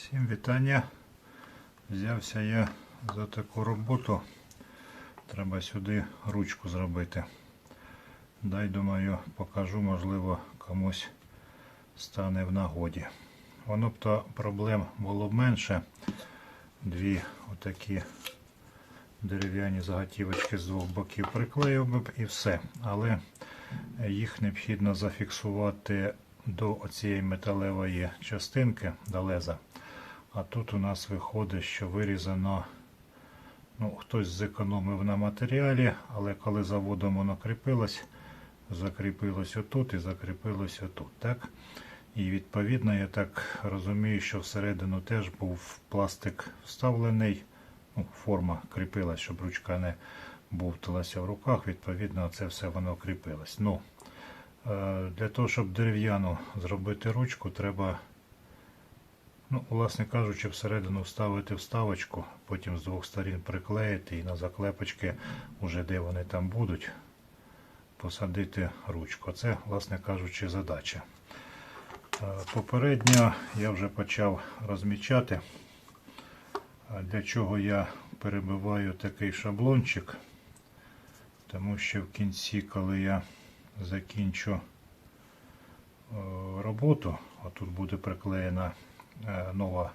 Всім вітання. Взявся я за таку роботу. Треба сюди ручку зробити. Дай, думаю, покажу, можливо, комусь стане в нагоді. Воно б то проблем було б менше. Дві отакі дерев'яні заготівочки з двох боків приклеїв би б і все. Але їх необхідно зафіксувати до цієї металевої частинки до леза. А тут у нас виходить, що вирізано, ну, хтось зекономив на матеріалі, але коли заводом воно кріпилось, закріпилось отут і закріпилось отут. Так? І відповідно, я так розумію, що всередину теж був пластик вставлений, ну, форма кріпилась, щоб ручка не бовталася в руках, відповідно, це все воно кріпилось. Ну, е, для того, щоб дерев'яну зробити ручку, треба, ну, власне кажучи, всередину вставити вставочку, потім з двох сторін приклеїти і на заклепочки, уже де вони там будуть, посадити ручку. Це, власне кажучи, задача. Е, Попередньо я вже почав розмічати, для чого я перебиваю такий шаблончик, тому що в кінці, коли я закінчу е, роботу, отут буде приклеєна нова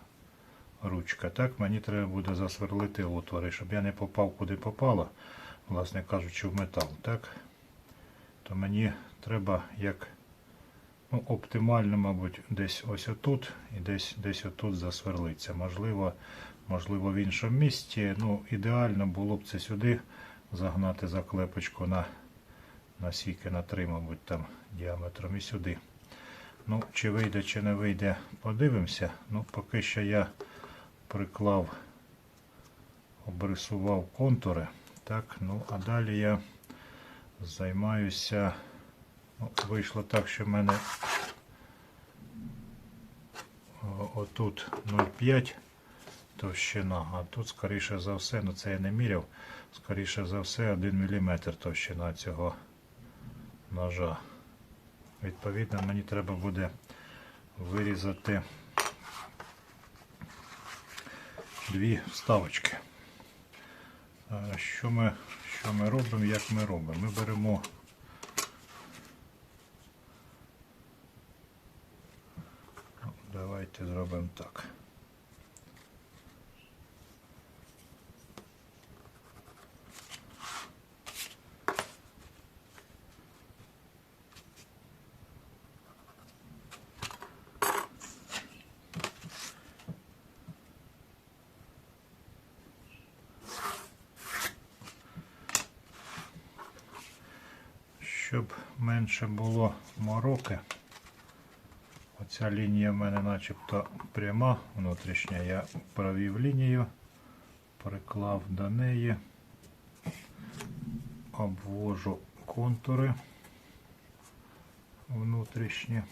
ручка, так мені треба буде засверлити отвори, щоб я не попав куди попало, власне кажучи, в метал. так? То мені треба як ну, оптимально, мабуть, десь ось отут і десь десь отут засверлиться. Можливо, можливо, в іншому місці. Ну, ідеально було б це сюди загнати заклепочку на, на сіки на 3, мабуть, там діаметром і сюди. Ну, чи вийде, чи не вийде, подивимося. Ну, поки що я приклав, обрисував контури. Так, ну, а далі я займаюся. Ну, вийшло так, що в мене отут 0,5 товщина, а тут, скоріше за все, ну це я не міряв, скоріше за все 1 мм товщина цього ножа. Відповідно, мені треба буде вирізати дві вставочки. Що ми, що ми робимо, як ми робимо? Ми беремо Давайте зробимо так. Щоб менше було мороки. Оця лінія в мене начебто пряма внутрішня. Я провів лінію, приклав до неї, обвожу контури внутрішні.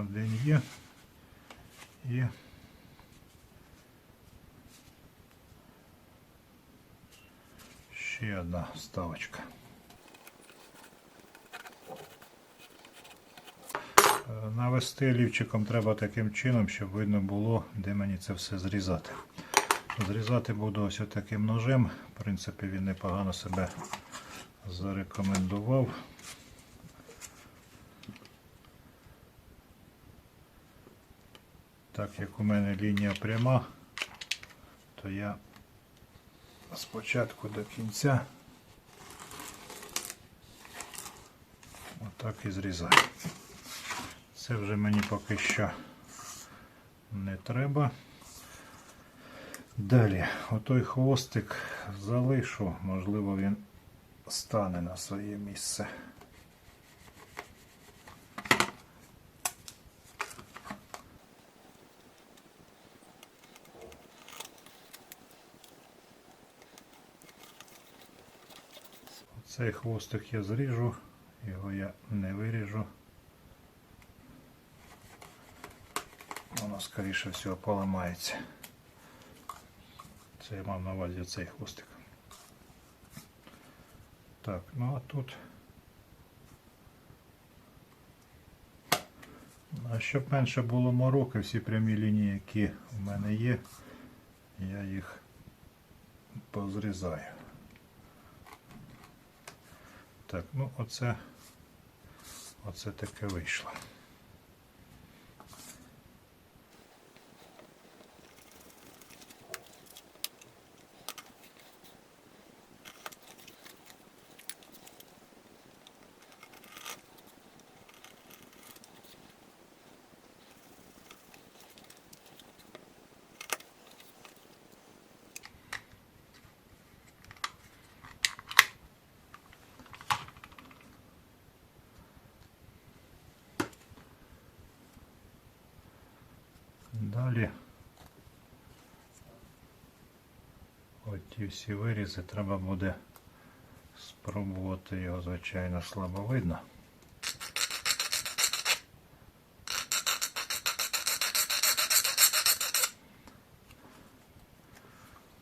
Так, один є. І ще одна ставочка. Е, Навести лівчиком треба таким чином, щоб видно було, де мені це все зрізати. Зрізати буду ось таким ножем. В принципі, він непогано себе зарекомендував. Так як у мене лінія пряма, то я спочатку до кінця отак і зрізаю. Це вже мені поки що не треба. Далі, отой хвостик залишу, можливо, він стане на своє місце. Цей хвостик я зріжу, його я не виріжу. Воно скоріше всього поламається. Це я мав на увазі цей хвостик. Так, ну а тут. А щоб менше було мороки, всі прямі лінії, які в мене є, я їх позрізаю. Так, ну оце, оце таке вийшло. Далі оті всі вирізи треба буде спробувати його, звичайно, слабо видно.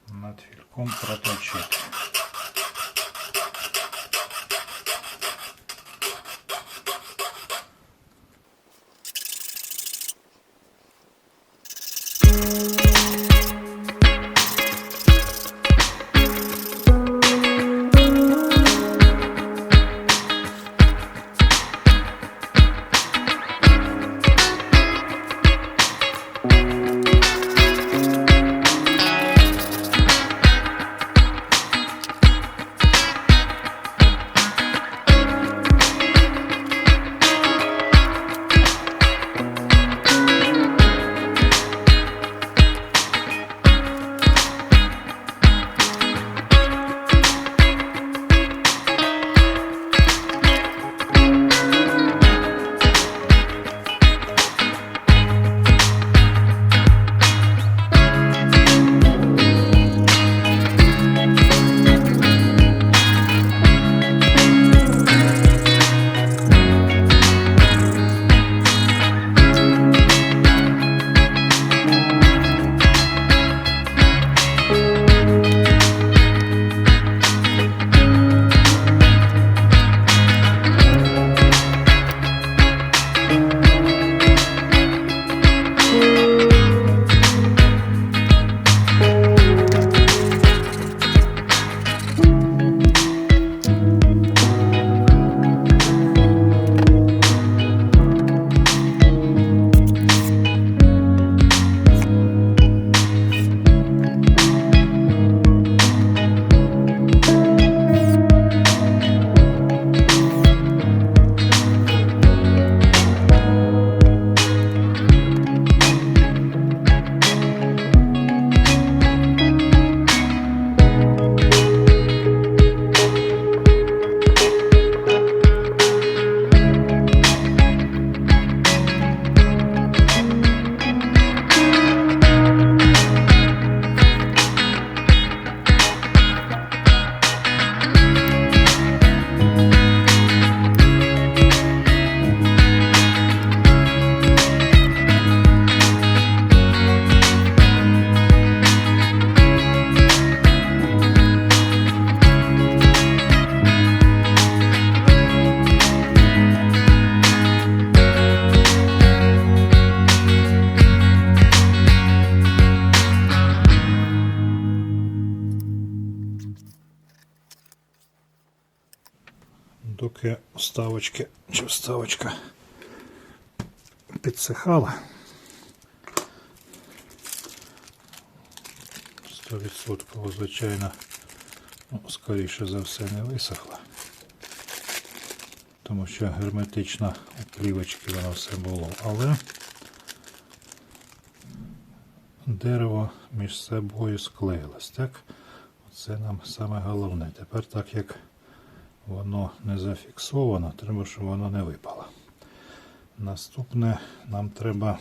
Над фільком проточити. Доки вставочки чи вставочка підсихала. 100% звичайно, ну, скоріше за все не висохла. Тому що герметично у плівочки воно все було. Але дерево між собою склеїлось. Так? Це нам саме головне. Тепер так як воно не зафіксовано, треба, щоб воно не випало. Наступне нам треба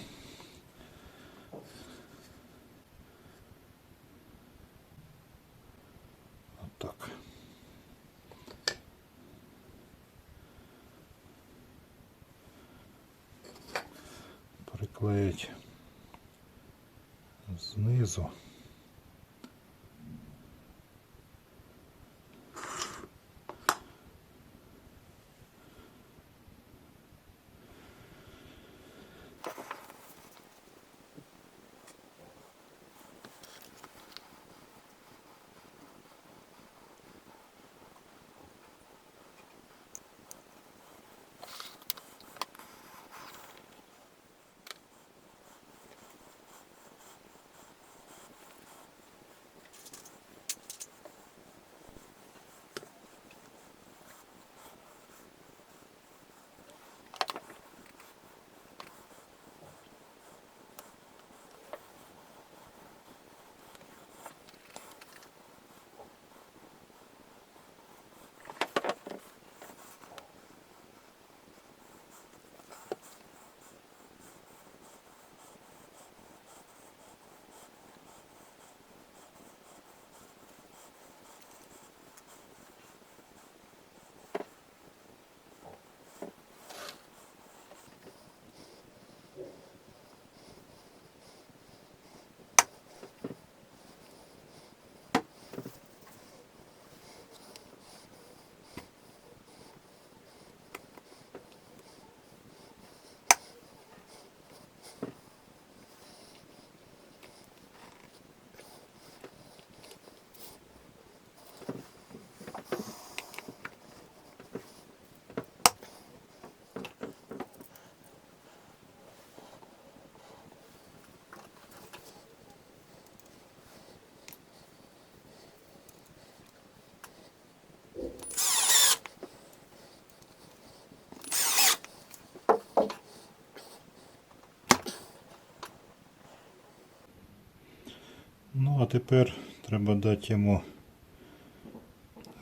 отак. Приклеїть знизу. Тепер треба дати йому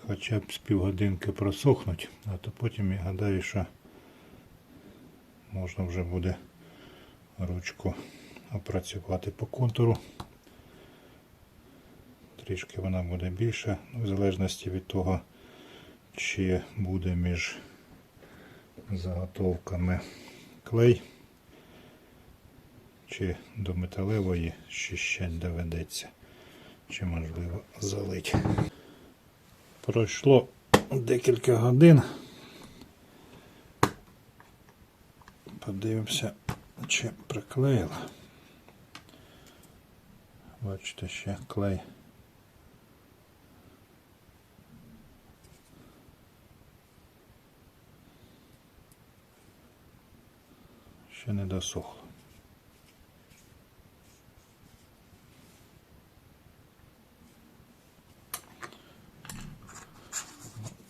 хоча б з півгодинки просохнути, а то потім я гадаю, що можна вже буде ручку опрацювати по контуру. Трішки вона буде більша, ну, в залежності від того, чи буде між заготовками клей, чи до металевої щищать доведеться, чи можливо залить. Пройшло декілька годин. Подивимося, чи приклеїла. Бачите, ще клей. Ще не досохло.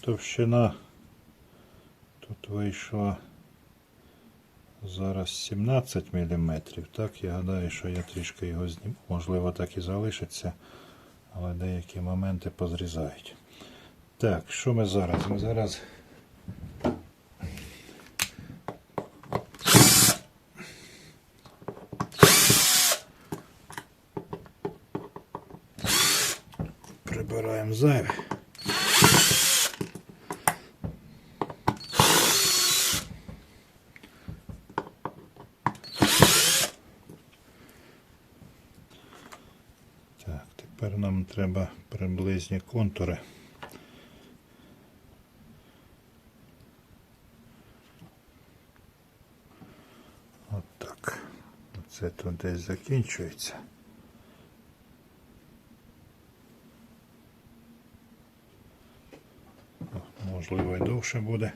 Товщина тут вийшла зараз 17 мм. Так, я гадаю, що я трішки його зніму. Можливо, так і залишиться, але деякі моменти позрізають. Так, що ми зараз? Ми зараз прибираємо зайве. Так, тепер нам треба приблизні контури. От так. Це тут десь закінчується. Можливо, і довше буде.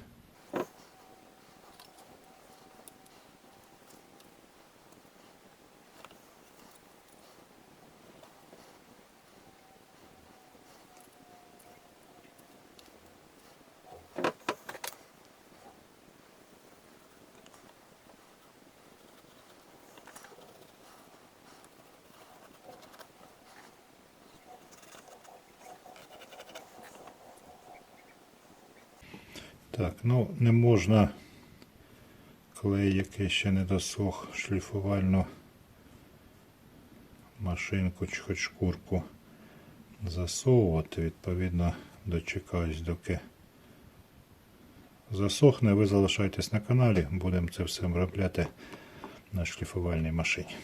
Так, ну не можна, клей, який ще не досох, шліфувальну машинку чи хоч шкурку засовувати. Відповідно, дочекаюсь, доки засохне. Ви залишайтесь на каналі, будемо це все обробляти на шліфувальній машині.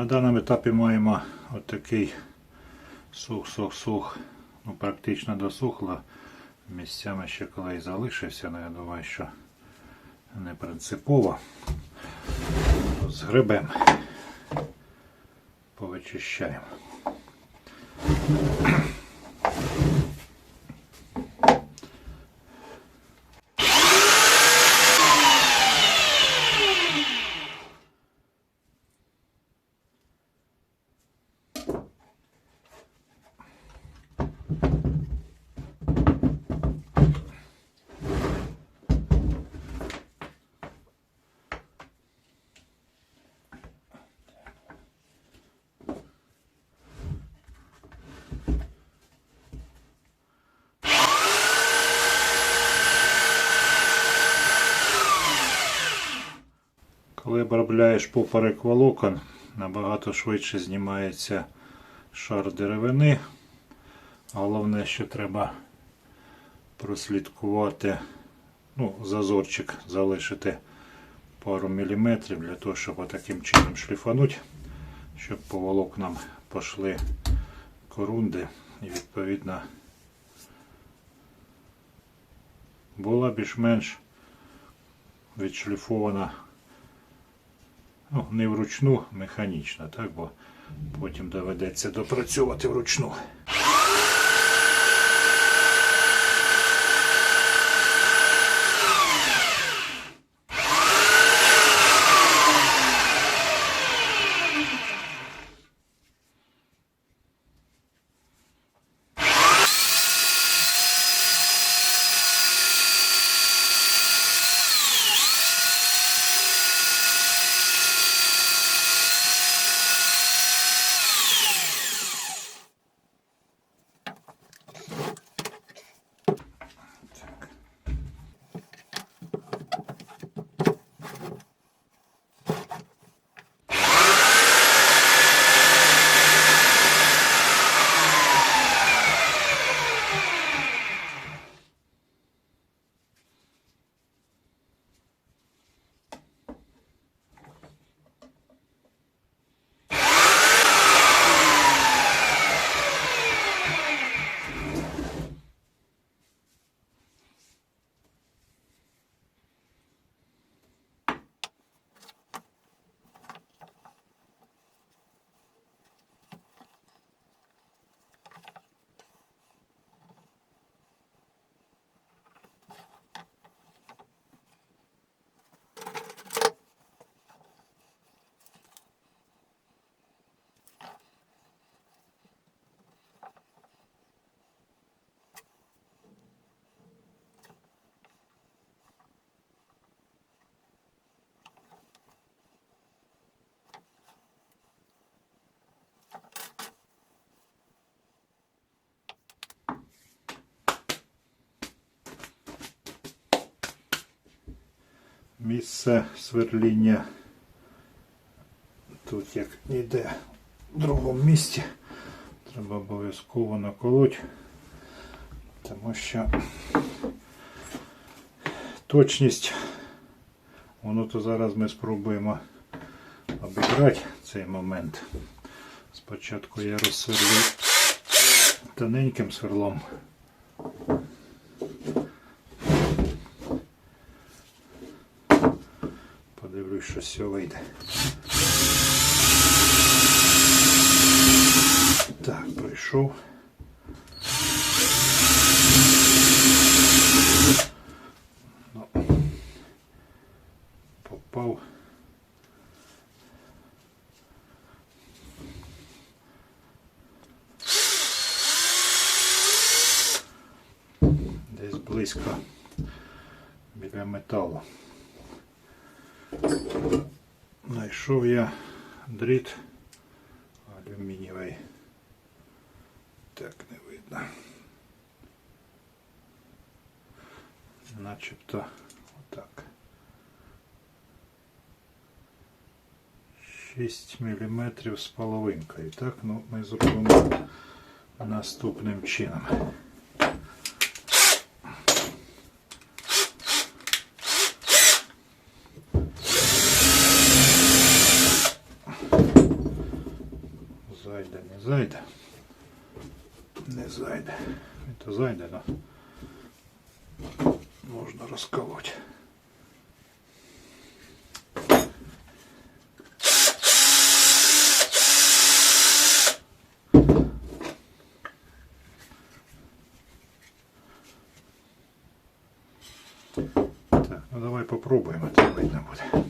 На даному етапі маємо отакий сух-сух-сух, ну практично досухло. Місцями ще коли залишився, але я думаю, що не принципово. Згребемо, повичищаємо. Коли обробляєш поперек волокон, набагато швидше знімається шар деревини. Головне, що треба прослідкувати, ну, зазорчик залишити пару міліметрів для того, щоб таким чином шліфануть, щоб по волокнам пішли корунди і відповідно була більш-менш відшліфована Ну, не вручну, механічно, так, бо потім доведеться допрацьовувати вручну. Місце сверління тут як ніде в другому місці. Треба обов'язково наколоть, тому що точність, воно то зараз ми спробуємо обіграти цей момент. Спочатку я розсверлю тоненьким сверлом. Що все вийде. Так, пройшов. Ну, попав. Десь близько біля металу. Знайшов я дріт алюмінієвий. Так не видно. Начебто отак. 6 мм з половинкою. Так, ну ми зробимо наступним чином. Зайде, не зайде. Не зайде. І то зайде, но можна розколоть. Так, ну давай попробуємо, так видно буде.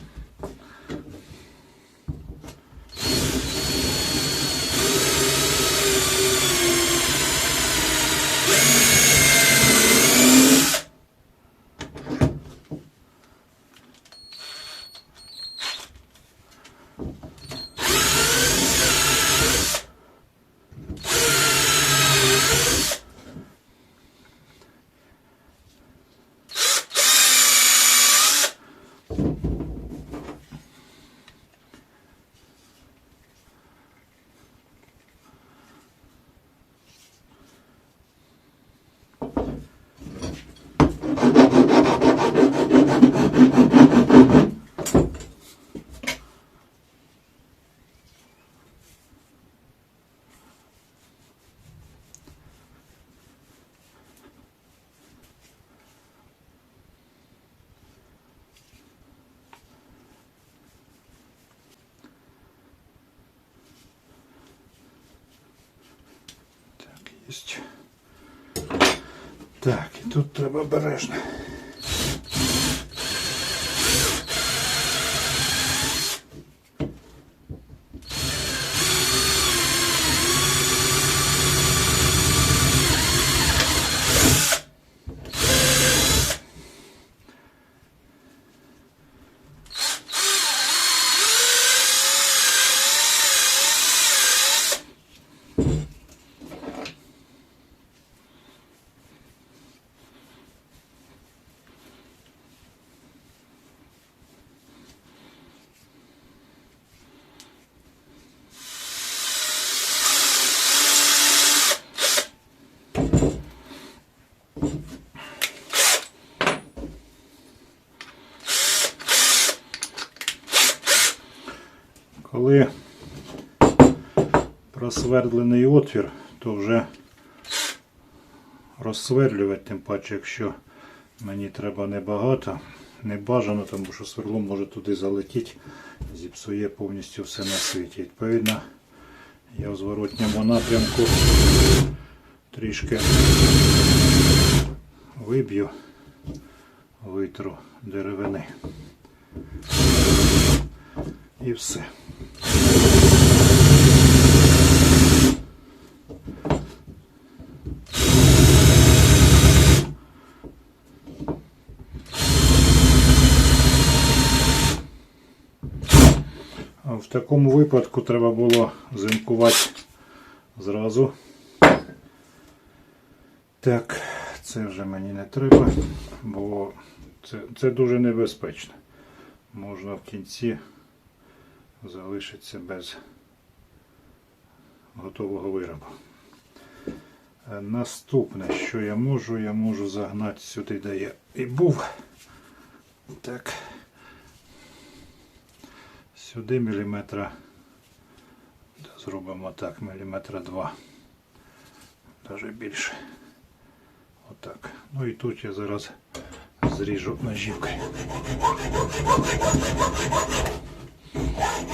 Так. Так, і тут треба обережно. Коли просвердлений отвір, то вже розсверлювати, тим паче, якщо мені треба небагато, не бажано, тому що сверло може туди залетіти, зіпсує повністю все на світі. Відповідно, я в зворотньому напрямку трішки виб'ю, витру деревини. І все. В такому випадку треба було зимкувати зразу. Так, це вже мені не треба, бо це, це дуже небезпечно. Можна в кінці залишитися без готового виробу. Е, Наступне, що я можу, я можу загнати сюди, де я і був. Так. Сюди міліметра. Зробимо так, міліметра два. Навіть більше. Отак. Ну і тут я зараз зріжу ножівкою.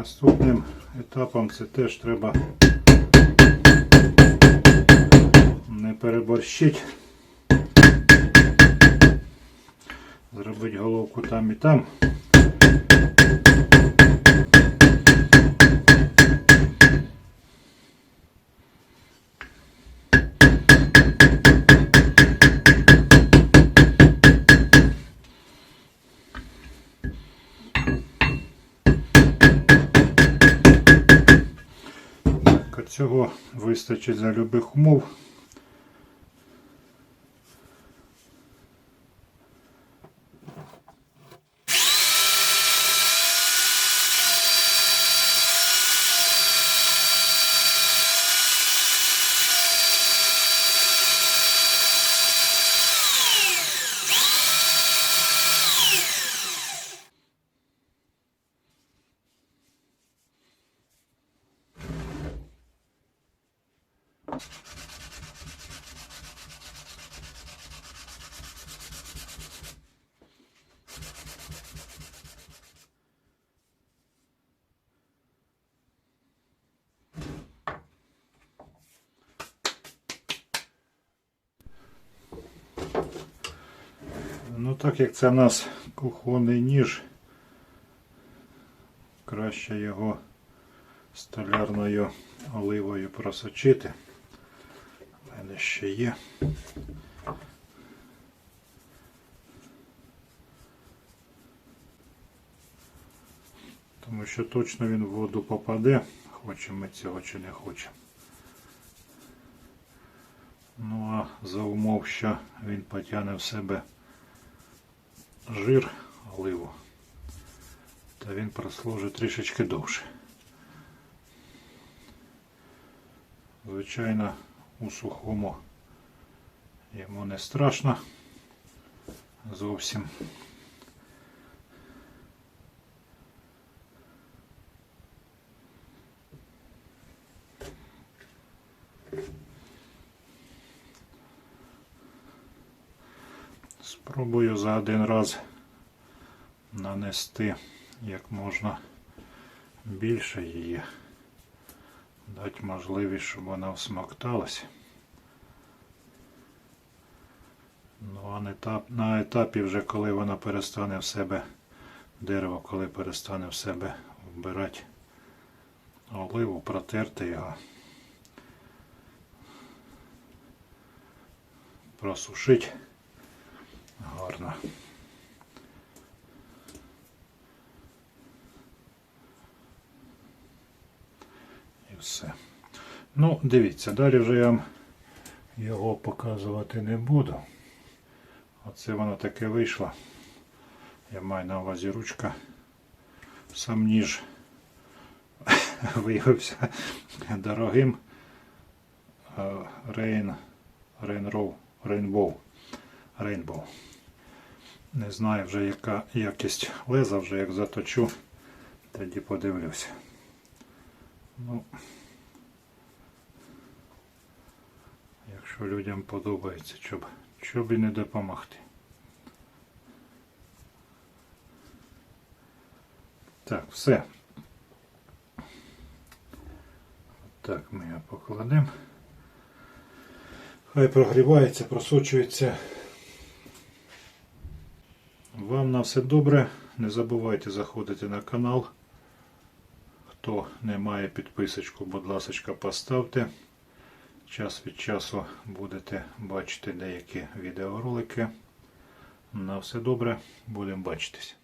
наступним етапом це теж треба не переборщити. Зробити головку там і там. Вистачить за любих умов. Ну так як це в нас кухонний ніж, краще його столярною оливою просочити. У мене ще є. Тому що точно він в воду попаде, хочемо ми цього чи не хочемо. Ну а за умов, що він потягне в себе жир оливу, то він прослужить трішечки довше. Звичайно, у сухому йому не страшно зовсім. Спробую за один раз нанести як можна більше її, дати можливість, щоб вона всмокталась. Ну а на, етап, на етапі вже коли вона перестане в себе дерево, коли перестане в себе вбирати оливу, протерти його. Просушить гарно. І все. Ну, дивіться, далі вже я вам його показувати не буду. Оце воно таке вийшло. Я маю на увазі ручка. Сам ніж виявився дорогим. Рейн, Рейнроу, Рейнбоу. Рейнбоу. Не знаю вже яка якість леза, вже як заточу, тоді подивлюся. Ну, якщо людям подобається, щоб, щоб і не допомогти. Так, все. Так, ми його покладемо. Хай прогрівається, просочується. Вам на все добре. Не забувайте заходити на канал. Хто не має підписочку, будь ласка, поставте. Час від часу будете бачити деякі відеоролики. На все добре, будемо бачитись.